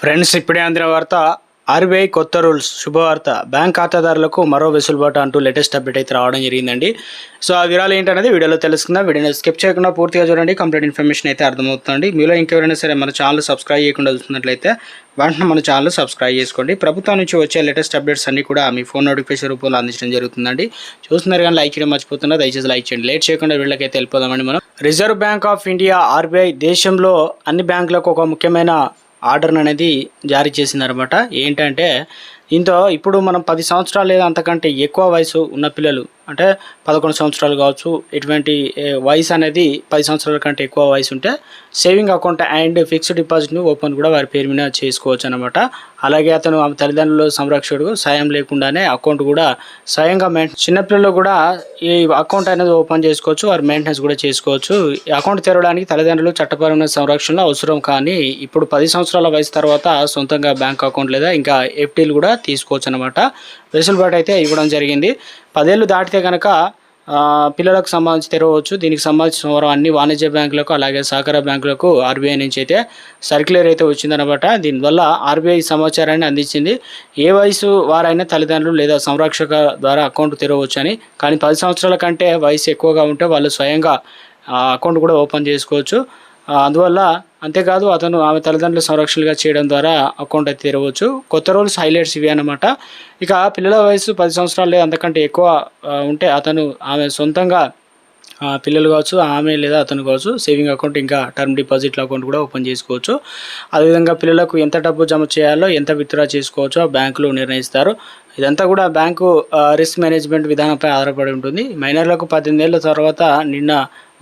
Friends ఇప్పుడే అందిన వార్త ఆర్బీఐ కొత్త రూల్స్ శుభవార్త బ్యాంక్ ఖాతాదారులకు మరో వెసులుబాటు అంటూ లేటెస్ట్ అప్డేట్ అయితే రావడం జరిగిందండి. సో ఆ వివరాలు ఏంటనేది వీడియోలో తెలుసుకుందాం. వీడియోని స్కిప్ చేయకుండా పూర్తిగా చూడండి. కంప్లీట్ ఇన్ఫర్మేషన్ అయితే అర్థమవుతుంది మీలో ఇంకెవరైనా సరే మన ఛానల్ సబ్స్క్రైబ్ చేయకుండా చూస్తున్నట్లయితే వెంటనే మన ఛానల్ సబ్స్క్రైబ్ చేసుకోండి. ప్రభుత్వం నుంచి వచ్చే లేటెస్ట్ అప్డేట్స్ అన్ని కూడా మీ ఫోన్ నోటిఫికేషన్ రూపంలో అందించడం జరుగుతుందండి. చూస్తున్నారు కానీ లైక్ చేయడం మర్చిపోతున్నా దయచేసి లైక్ చేయండి. లేట్ చేయకుండా వీళ్ళకైతే వెళ్ళిపోదామండి మనం. Reserve bank of India RBI దేశంలో అన్ని బ్యాంకులకు ఒక ముఖ్యమైన ఆర్డర్ అనేది జారీ చేసిందనమాట. ఏంటంటే దీంతో ఇప్పుడు మనం పది సంవత్సరాలు లేదా అంతకంటే ఎక్కువ వయసు ఉన్న పిల్లలు అంటే పదకొండు సంవత్సరాలు కావచ్చు ఇటువంటి వయసు అనేది పది సంవత్సరాల కంటే ఎక్కువ వయసు ఉంటే సేవింగ్ అకౌంట్ అండ్ ఫిక్స్డ్ డిపాజిట్ను ఓపెన్ కూడా వారి పేరు మీద చేసుకోవచ్చు అనమాట అలాగే అతను ఆమె తల్లిదండ్రుల సంరక్షకుడు సాయం లేకుండానే అకౌంట్ కూడా స్వయంగా మెయిన్ చిన్నపిల్లలు కూడా ఈ అకౌంట్ అనేది ఓపెన్ చేసుకోవచ్చు వారు మెయింటెనెన్స్ కూడా చేసుకోవచ్చు. ఈ అకౌంట్ తెరవడానికి తల్లిదండ్రులు చట్టపరమైన సంరక్షణ అవసరం కానీ ఇప్పుడు పది సంవత్సరాల వయసు తర్వాత సొంతంగా బ్యాంక్ అకౌంట్ లేదా ఇంకా ఎఫ్టీలు కూడా తీసుకోవచ్చు అనమాట వెసులుబాటు అయితే ఇవ్వడం జరిగింది. పదేళ్ళు దాటితే కనుక పిల్లలకు సంబంధించి తెరవచ్చు. దీనికి సంబంధించిన వివరం అన్ని వాణిజ్య బ్యాంకులకు అలాగే సహకార బ్యాంకులకు ఆర్బీఐ నుంచి అయితే సర్క్యులర్ అయితే వచ్చిందనమాట దీనివల్ల ఆర్బీఐ సమాచారాన్ని అందించింది. ఏ వయసు వారైనా తల్లిదండ్రులు లేదా సంరక్షక ద్వారా అకౌంట్ తెరవచ్చు అని కానీ పది సంవత్సరాల కంటే వయసు ఎక్కువగా ఉంటే వాళ్ళు స్వయంగా అకౌంట్ కూడా ఓపెన్ చేసుకోవచ్చు. అందువల్ల అంతేకాదు అతను ఆమె తల్లిదండ్రుల సంరక్షణగా చేయడం ద్వారా అకౌంట్ అయితే తెరవచ్చు. కొత్త రూల్స్ హైలైట్స్ ఇవి అన్నమాట. ఇక పిల్లల వయసు పది సంవత్సరాలు లేదా అంతకంటే ఎక్కువ ఉంటే అతను ఆమె సొంతంగా పిల్లలు కావచ్చు ఆమె లేదా అతను కావచ్చు సేవింగ్ అకౌంట్ ఇంకా టర్మ్ డిపాజిట్ల అకౌంట్ కూడా ఓపెన్ చేసుకోవచ్చు. అదేవిధంగా పిల్లలకు ఎంత డబ్బు జమ చేయాలో ఎంత విత్డ్రా చేసుకోవచ్చో బ్యాంకులు నిర్ణయిస్తారు. ఇదంతా కూడా బ్యాంకు రిస్క్ మేనేజ్మెంట్ విధానంపై ఆధారపడి ఉంటుంది. మైనర్లకు పద్దెనిమిది ఏళ్ళ తర్వాత నిన్న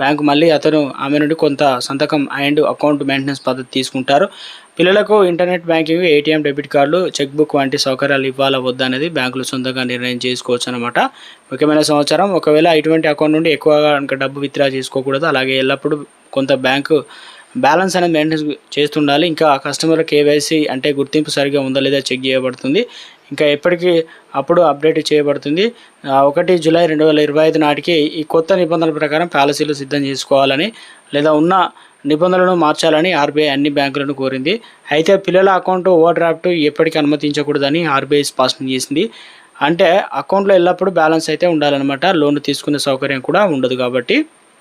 బ్యాంకు మళ్ళీ అతను ఆమె నుండి కొంత సంతకం అండ్ అకౌంట్ మెయింటెనెన్స్ పద్ధతి తీసుకుంటారు. పిల్లలకు ఇంటర్నెట్ బ్యాంకింగ్ ఏటీఎం డెబిట్ కార్డులు చెక్ బుక్ వంటి సౌకర్యాలు ఇవ్వాలా వద్దా అనేది బ్యాంకులు సొంతంగా నిర్ణయం చేసుకోవచ్చు అనమాట ముఖ్యమైన సంవత్సరం ఒకవేళ ఇటువంటి అకౌంట్ నుండి ఎక్కువగా కనుక డబ్బు విత్డ్రా చేసుకోకూడదు. అలాగే ఎల్లప్పుడూ కొంత బ్యాంకు బ్యాలెన్స్ అనేది మెయింటెన్స్ చేస్తుండాలి. ఇంకా కస్టమర్ కేవైసీ అంటే గుర్తింపు సరిగ్గా ఉందా లేదా చెక్ చేయబడుతుంది. ఇంకా ఎప్పటికీ అప్పుడు అప్డేట్ చేయబడుతుంది. ఒకటి జూలై రెండు వేల ఇరవై ఐదు నాటికి ఈ కొత్త నిబంధనల ప్రకారం పాలసీలు సిద్ధం చేసుకోవాలని లేదా ఉన్న నిబంధనలను మార్చాలని ఆర్బీఐ అన్ని బ్యాంకులను కోరింది. అయితే పిల్లల అకౌంట్ ఓవర్ డ్రాఫ్ట్ ఎప్పటికీ అనుమతించకూడదని ఆర్బీఐ స్పష్టం చేసింది. అంటే అకౌంట్లో ఎల్లప్పుడూ బ్యాలెన్స్ అయితే ఉండాలన్నమాట. లోన్ తీసుకునే సౌకర్యం కూడా ఉండదు కాబట్టి.